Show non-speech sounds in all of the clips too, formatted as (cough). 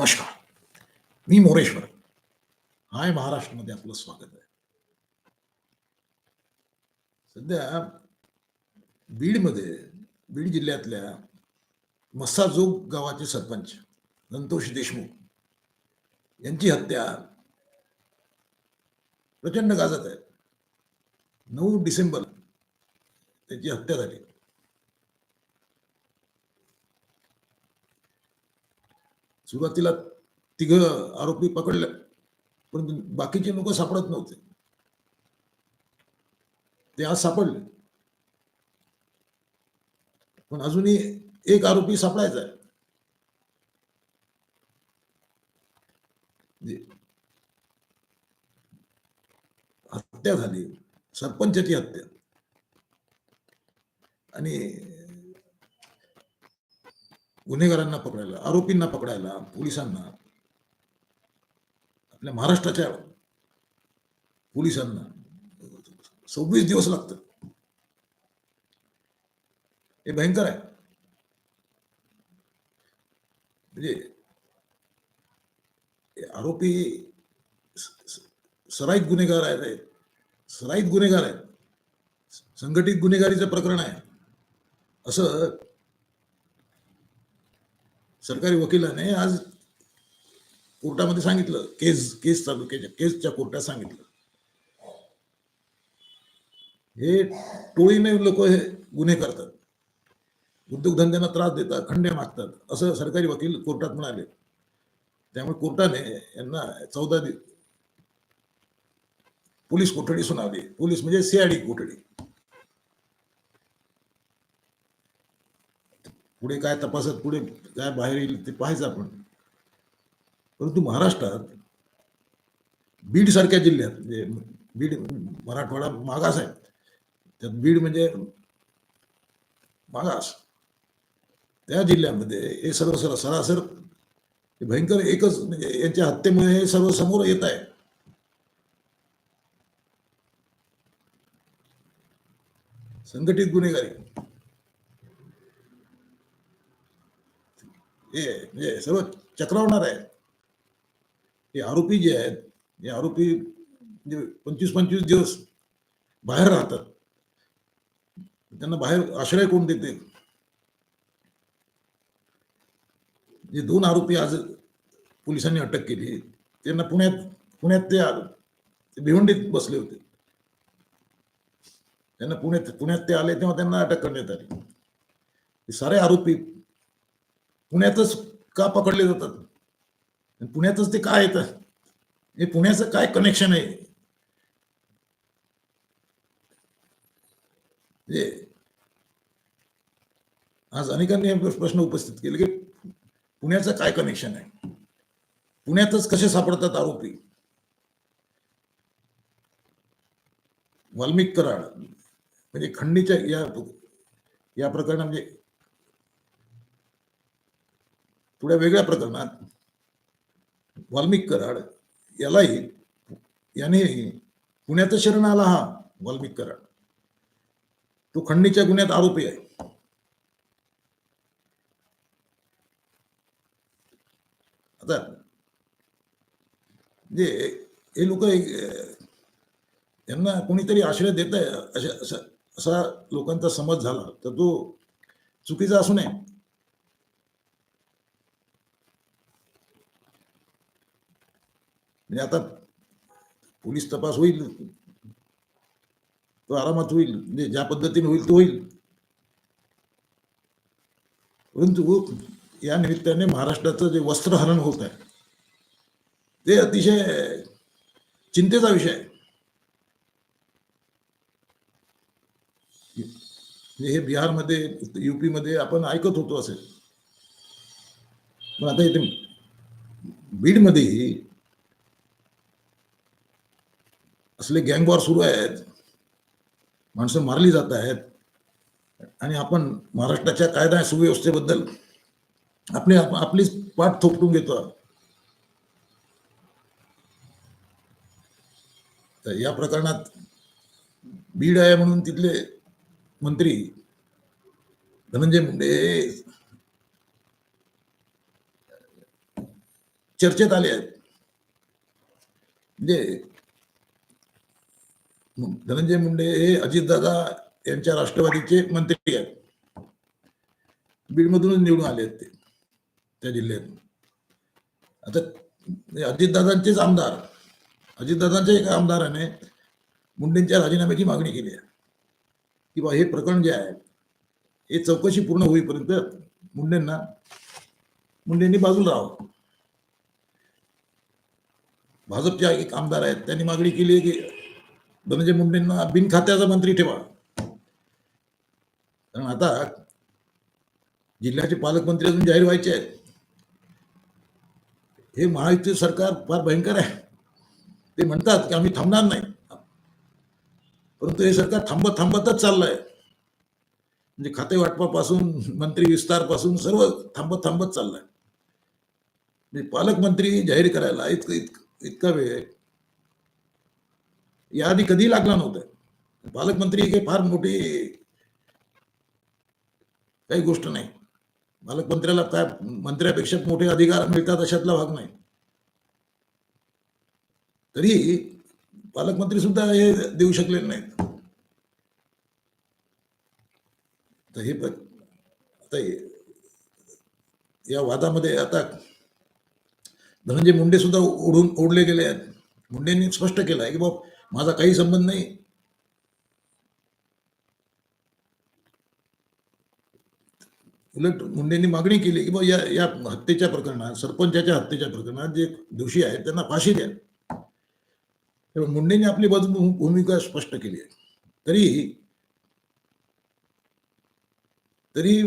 नमस्कार. मी मोरेश्वर हाय महाराष्ट्रामध्ये आपलं स्वागत आहे. सध्या बीडमध्ये बीड जिल्ह्यातल्या मस्साजोग गावाचे सरपंच संतोष देशमुख यांची हत्या प्रचंड गाजत आहे. नऊ डिसेंबर त्याची हत्या झाली. सुरुवातीला तिघ आरोपी पकडले परंतु बाकीचे लोक सापडत नव्हते. ते आज सापडले. पण अजूनही एक आरोपी सापडायचा आहे. जे हत्या झाली सरपंचाची हत्या. आणि गुन्हेगारांना पकडायला आरोपींना पकडायला पोलिसांना आपल्या महाराष्ट्राच्या पोलिसांना सव्वीस दिवस लागतात. हे भयंकर आहे. म्हणजे आरोपी सराईत गुन्हेगार आहेत सराईत गुन्हेगार आहेत संघटित गुन्हेगारीचं प्रकरण आहे. असं सरकारी वकिलाने आज कोर्टामध्ये सांगितलं केस केस चालू केसच्या कोर्टात सांगितलं. हे टोळीने लोक हे गुन्हे करतात. उद्योगधंद्यांना त्रास देतात खंडे मागतात असं सरकारी वकील कोर्टात म्हणाले. त्यामुळे कोर्टाने यांना चौदा दि पोलीस कोठडी सुनावली. पोलीस म्हणजे सीआयडी कोठडी. पुढे काय तपासत पुढे काय बाहेर येईल ते पाहायचं आपण. परंतु महाराष्ट्रात बीड सारख्या जिल्ह्यात म्हणजे बीड मराठवाडा मागास आहे त्यात बीड म्हणजे मागास. त्या जिल्ह्यामध्ये हे सर्व सर सरासर भयंकर एकच म्हणजे यांच्या हत्येमुळे हे सर्व समोर येत आहे. संघटित गुन्हेगारी. ते म्हणजे सर्व चक्रावणार आहे हे आरोपी जे आहेत हे आरोपी म्हणजे पंचवीस पंचवीस दिवस बाहेर राहतात त्यांना बाहेर आश्रय कोण देते जे दोन आरोपी आज पोलिसांनी अटक केली त्यांना पुण्यात पुण्यात ते आले ते भिवंडीत बसले होते. त्यांना पुण्यात पुण्यात ते आले तेव्हा त्यांना अटक करण्यात आली. सारे आरोपी पुण्यातच का पकडले जातात? पुण्यातच ते काय येतात? हे पुण्याचं काय कनेक्शन आहे? आज अनेकांनी प्रश्न उपस्थित केले की पुण्याचं काय कनेक्शन आहे? पुण्यातच कसे सापडतात आरोपी? वाल्मिक कराड म्हणजे खंडीच्या या या प्रकरणात म्हणजे थोड्या वेगळ्या प्रकरणात वाल्मिक कराड यालाही याने पुण्यातच शरण आला हा वाल्मिक कराड. तो खंडीच्या गुन्ह्यात आरोपी आहे. आता जे हे लोक यांना कोणीतरी आश्रय देत आहे अशा असा- असा लोकांचा समज झाला तर तो चुकीचा असू नये. म्हणजे आता पोलीस तपास होईल तो आरामात होईल म्हणजे ज्या पद्धतीने होईल तो होईल. परंतु या निमित्ताने महाराष्ट्राचं जे वस्त्रहरण होत आहे ते अतिशय चिंतेचा विषय आहे. म्हणजे हे बिहारमध्ये युपीमध्ये आपण ऐकत होतो असेल. पण आता इथे बीडमध्येही असले गँगवॉर सुरू आहेत. माणसं मारली जात आहेत. आणि आपण महाराष्ट्राच्या कायदा सुव्यवस्थेबद्दल आपली आपलीच पाठ थोपटून घेतो. तर या प्रकरणात बीड आहे म्हणून तिथले मंत्री धनंजय मुंडे चर्चेत आले आहेत. म्हणजे धनंजय मुंडे हे अजितदादा यांच्या राष्ट्रवादीचे मंत्री आहेत. बीडमधूनच निवडून आले आहेत ते त्या जिल्ह्यात. आता अजितदादांचेच आमदार अजितदादांच्या एका आमदाराने मुंडेंच्या राजीनाम्याची मागणी केली आहे. की बा हे प्रकरण जे आहे हे चौकशी पूर्ण होईपर्यंत मुंडेंना मुंडेंनी बाजूला राहावं. भाजपच्या एक आमदार आहेत त्यांनी मागणी केली आहे की धनंजय मुंडेंना बिनखात्याचा मंत्री ठेवा. कारण आता जिल्ह्याचे पालकमंत्री अजून जाहीर व्हायचे आहेत. हे महायुती सरकार फार भयंकर आहे. ते म्हणतात की आम्ही थांबणार नाही. परंतु हे सरकार थांबत थांबतच चाललंय. म्हणजे खाते वाटपापासून मंत्री विस्तारपासून सर्व थांबत थांबत चाललंय. म्हणजे पालकमंत्री जाहीर करायला इतकं इतकं इतका वेळ याआधी कधी लागला नव्हतं. पालकमंत्री काही फार मोठी काही गोष्ट नाही. पालकमंत्र्याला काय मंत्र्यापेक्षा मोठे अधिकार मिळतात अशातला भाग नाही. तरी पालकमंत्री सुद्धा हे देऊ शकलेले नाहीत. तर हे आता या वादामध्ये आता धनंजय मुंडे सुद्धा ओढून ओढले गेले आहेत. मुंडेंनी स्पष्ट केलं आहे की बाबा माझा काही संबंध नाही. उलट मुंडेंनी मागणी केली की या या हत्येच्या प्रकरणात सरपंचाच्या हत्येच्या प्रकरणात जे दोषी आहेत त्यांना फाशी द्या. तेव्हा मुंडेंनी आपली बाजू भूमिका स्पष्ट केली आहे. तरी तरी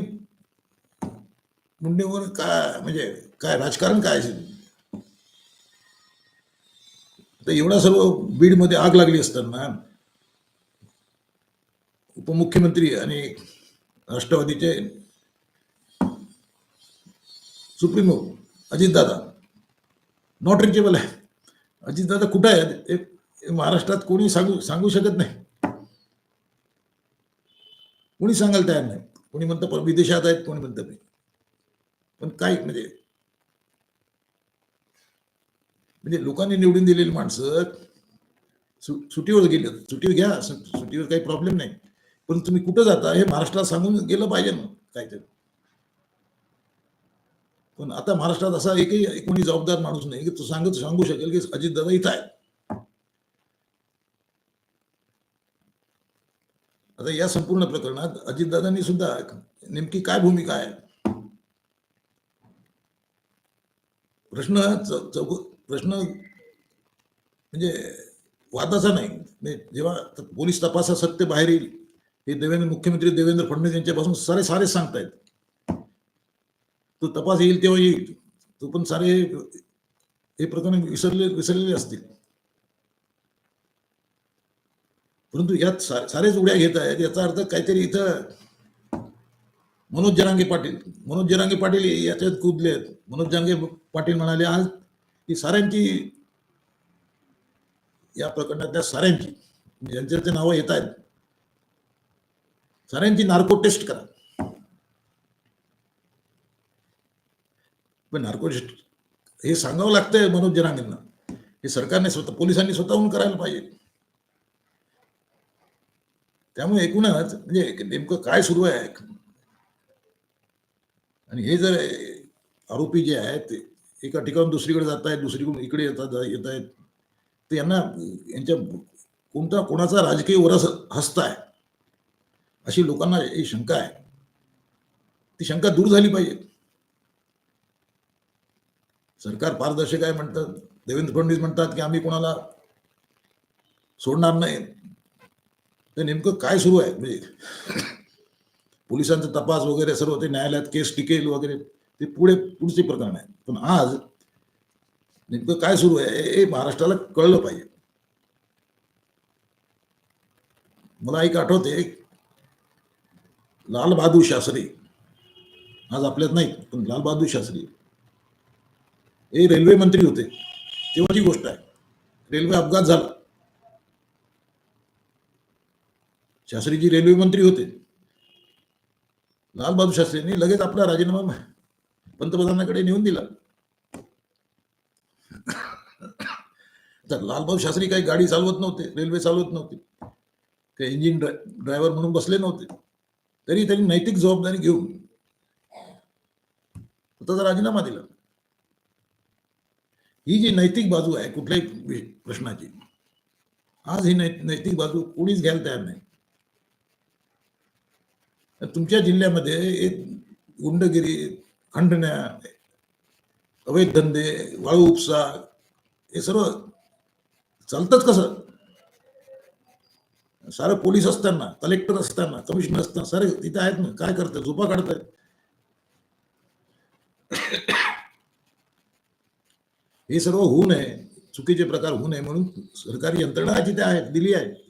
मुंडेवर काय म्हणजे काय राजकारण काय असेल? तर एवढा सर्व बीडमध्ये आग लागली असताना उपमुख्यमंत्री आणि राष्ट्रवादीचे सुप्रीमो अजितदादा नॉट रिचेबल आहे. अजितदादा कुठं आहे ते महाराष्ट्रात कोणी सांगू सांगू शकत नाही. कोणी सांगायला तयार नाही. कोणी म्हणतं पर विदेशात आहेत कोणी म्हणतं पण काय म्हणजे म्हणजे लोकांनी निवडून दिलेली माणसं सु सुट्टीवर गेले. सुट्टीवर घ्या सु- सुट्टीवर काही प्रॉब्लेम नाही. पण तुम्ही कुठं जाता हे महाराष्ट्रात सांगून गेलं पाहिजे ना काहीतरी. पण आता महाराष्ट्रात असा एकही कोणी जबाबदार माणूस नाही की तो सांगत सांगू शकेल की अजितदादा इथं आहे आता या संपूर्ण प्रकरणात अजितदादांनी सुद्धा नेमकी काय भूमिका आहे? प्रश्न चौक प्रश्न म्हणजे वादाचा नाही. म्हणजे जेव्हा पोलीस तपासात सत्य बाहेर येईल हे देवेंद्र मुख्यमंत्री देवेंद्र फडणवीस यांच्यापासून सारे सारे सांगतायत. तो तपास येईल तेव्हा येईल. तो पण सारे हे प्रकरण विसरले विसरलेले असतील. परंतु यात सारेच उड्या घेत आहेत. याचा अर्थ काहीतरी इथं मनोज जरांगे पाटील मनोज जरांगे पाटील याच्यात कुदले आहेत मनोज जरांगे पाटील म्हणाले आज की साऱ्यांची या प्रकरणातल्या साऱ्यांची म्हणजे ज्यांचे नावं येत आहेत. साऱ्यांची नार्को टेस्ट करा. पण नार्को टेस्ट हे सांगावं लागतंय मनोज जरांगेंना. हे सरकारने स्वतः पोलिसांनी स्वतःहून करायला पाहिजे. त्यामुळे एकूणच म्हणजे नेमकं काय सुरू आहे? आणि हे जर आरोपी जे आहेत ते एका ठिकाणून दुसरीकडे जात आहेत दुसरीकडून इकडे येतात येत आहेत. तर यांना यांच्या कोणता कोणाचा राजकीय वरस हस्त आहे? अशी लोकांना ही शंका आहे. ती शंका दूर झाली पाहिजे. सरकार पारदर्शक आहे म्हणतात. देवेंद्र फडणवीस म्हणतात की आम्ही कोणाला सोडणार नाही. तर नेमकं काय सुरू आहे? म्हणजे (coughs) पोलिसांचा तपास वगैरे सर्व ते न्यायालयात केस टिकेल वगैरे. ते पुढे पुढचे प्रकरण आहे पण आज नेमकं काय सुरू आहे हे महाराष्ट्राला कळलं पाहिजे. मला एक आठवते लालबहादूर शास्त्री आज आपल्यात नाही पण लालबहादूर शास्त्री हे रेल्वे मंत्री होते. तेव्हाची गोष्ट आहे. रेल्वे अपघात झाला. शास्त्रीजी रेल्वे मंत्री होते. लालबहादूर शास्त्रींनी लगेच आपला राजीनामा पंतप्रधानाकडे नेऊन दिला. तर लालभाऊ शास्त्री काही गाडी चालवत नव्हते रेल्वे चालवत नव्हते. काही इंजिन ड्रायव्हर म्हणून बसले नव्हते. तरी त्यांनी नैतिक जबाबदारी घेऊन त्याचा राजीनामा दिला. ही जी नैतिक बाजू आहे कुठल्याही प्रश्नाची आज ही नैतिक बाजू कोणीच घ्यायला तयार नाही. तर तुमच्या जिल्ह्यामध्ये एक गुंडगिरी खंडण्या अवैध धंदे वाळू उपसा हे सर्व चालतंच कसं? सारं पोलीस असताना कलेक्टर असताना कमिशनर असताना सारे तिथे आहेत ना काय करतात झोपा काढताय. हे सर्व होऊ नये चुकीचे प्रकार होऊ नये म्हणून सरकारी यंत्रणा तिथे आहेत दिली आहे.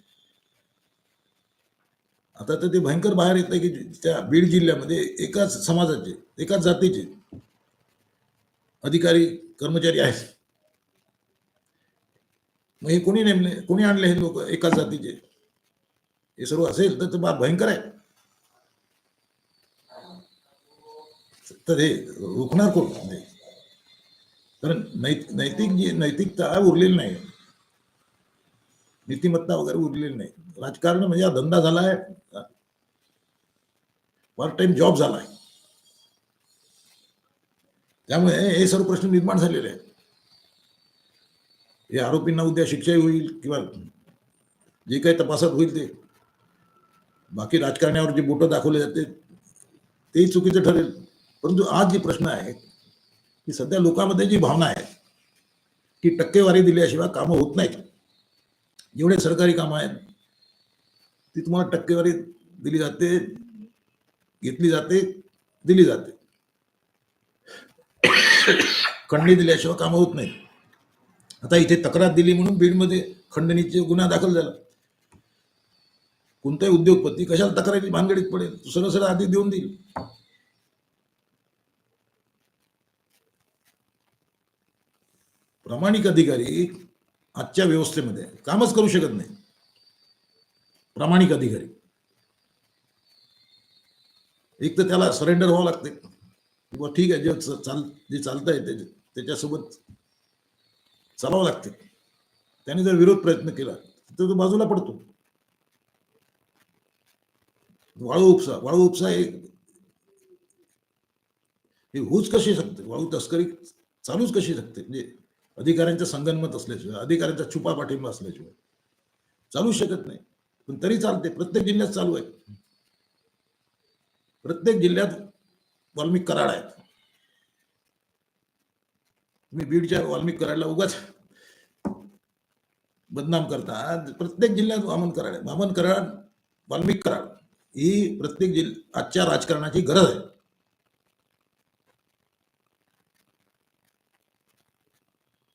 आता तर ते भयंकर बाहेर येत की त्या बीड जिल्ह्यामध्ये एकाच समाजाचे, एकाच जातीचे अधिकारी, कर्मचारी आहेत. मग हे कोणी नेमले, कोणी आणले हे लोक एकाच जातीचे? हे सर्व असेल तर भयंकर आहे. तर हे रोखणार कोण? कारण नैत, नैतिक जी, नैतिकता उरलेली नाही. नीतिमत्ता वगैरे उरलेली नाही. राजकारण म्हणजे हा धंदा झालाय पार्ट टाइम जॉब झालाय त्यामुळे हे सर्व प्रश्न निर्माण झालेले आहेत. हे आरोपींना उद्या शिक्षाही होईल किंवा जे काही तपासात होईल ते. बाकी राजकारण्यावर जे बोटं दाखवले जाते तेही चुकीचं ठरेल. परंतु आज जे प्रश्न आहे की सध्या लोकांमध्ये जी भावना आहे की टक्केवारी दिल्याशिवाय कामं होत नाहीत. जेवढे सरकारी कामं आहेत ती तुम्हाला टक्केवारी दिली जाते घेतली जाते दिली जाते. खंडणी दिल्याशिवाय कामं होत नाही आता इथे तक्रार दिली म्हणून बीडमध्ये खंडणीचे गुन्हा दाखल झाला. कोणताही उद्योगपती कशाला तक्रारी भानगडीत पडेल? तो सरळ सरळ आधी देऊन देईल. प्रामाणिक अधिकारी आजच्या व्यवस्थेमध्ये कामच करू शकत नाही प्रामाणिक अधिकारी. एक तर त्याला सरेंडर व्हावं लागते. किंवा ठीक आहे जे चाल जे चालतंय आहे त्याच्यासोबत चालावं लागते. त्याने जर विरोध प्रयत्न केला तर तो बाजूला पडतो. वाळू उपसा वाळू उपसा हे होऊच कशी शकते? वाळू तस्करी चालूच कशी शकते? म्हणजे अधिकाऱ्यांचं संगनमत असल्याशिवाय अधिकाऱ्यांचा छुपा पाठिंबा असल्याशिवाय. चालू शकत नाही. पण तरी चालते. प्रत्येक जिल्ह्यात चालू आहे. प्रत्येक जिल्ह्यात वाल्मिक कराड आहेत. तुम्ही बीडच्या वाल्मिक कराडला उगाच बदनाम करता. प्रत्येक जिल्ह्यात वामन कराड आहे. वामन कराड वाल्मिक कराड ही प्रत्येक जिल्ह आजच्या राजकारणाची गरज आहे.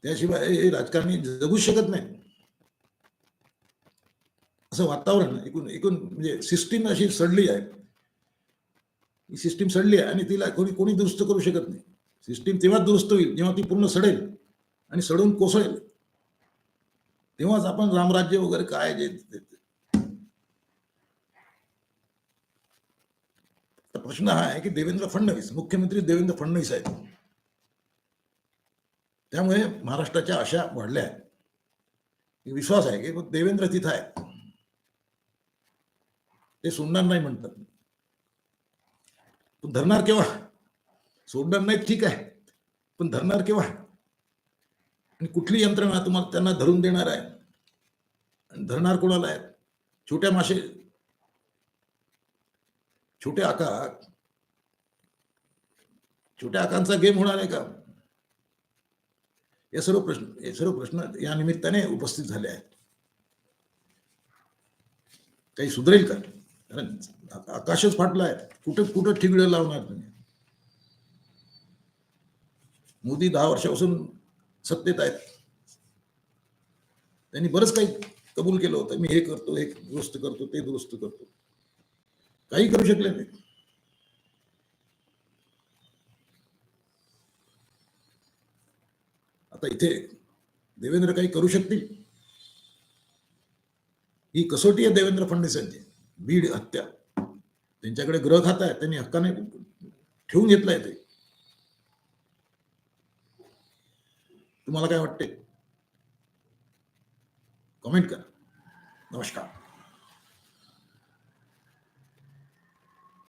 त्याशिवाय हे राजकारणी जगूच शकत नाही. असं वातावरण एकूण एकूण म्हणजे सिस्टीम अशी सडली आहे. ही सिस्टीम सडली आहे आणि तिला कोणी कोणी दुरुस्त करू शकत नाही. सिस्टीम तेव्हा दुरुस्त होईल जेव्हा ती पूर्ण सडेल आणि सडून कोसळेल. तेव्हाच आपण रामराज्य वगैरे काय जे प्रश्न हा आहे की देवेंद्र फडणवीस मुख्यमंत्री देवेंद्र फडणवीस आहेत. त्यामुळे महाराष्ट्राच्या आशा वाढल्या आहेत. विश्वास आहे की देवेंद्र तिथं आहे ते सोडणार नाही म्हणतात. पण धरणार केव्हा? सोडणार नाही ठीक आहे. पण धरणार केव्हा? आणि कुठली यंत्रणा तुम्हाला त्यांना धरून देणार आहे? आणि धरणार कोणाला आहे? छोट्या मासे छोटे आका छोट्या आकांचा गेम होणार आहे का? हे सर्व प्रश्न हे सर्व प्रश्न या निमित्ताने उपस्थित झाले आहेत. काही सुधरेल का? कारण आकाशच फाटलं आहे कुठं कुठं ठिगडं लावणार तुम्ही? मोदी दहा वर्षापासून सत्तेत आहेत. त्यांनी बरंच काही कबूल केलं होतं. मी हे करतो हे दुरुस्त करतो ते दुरुस्त करतो. काही करू शकले नाही. आता इथे देवेंद्र काही करू शकतील? ही कसोटी आहे देवेंद्र फडणवीसांची. बीड हत्या. त्यांच्याकडे ग्रह खाता आहे त्यांनी हक्काने ठेवून घेतलाय ते. तुम्हाला काय वाटते कमेंट करा. नमस्कार.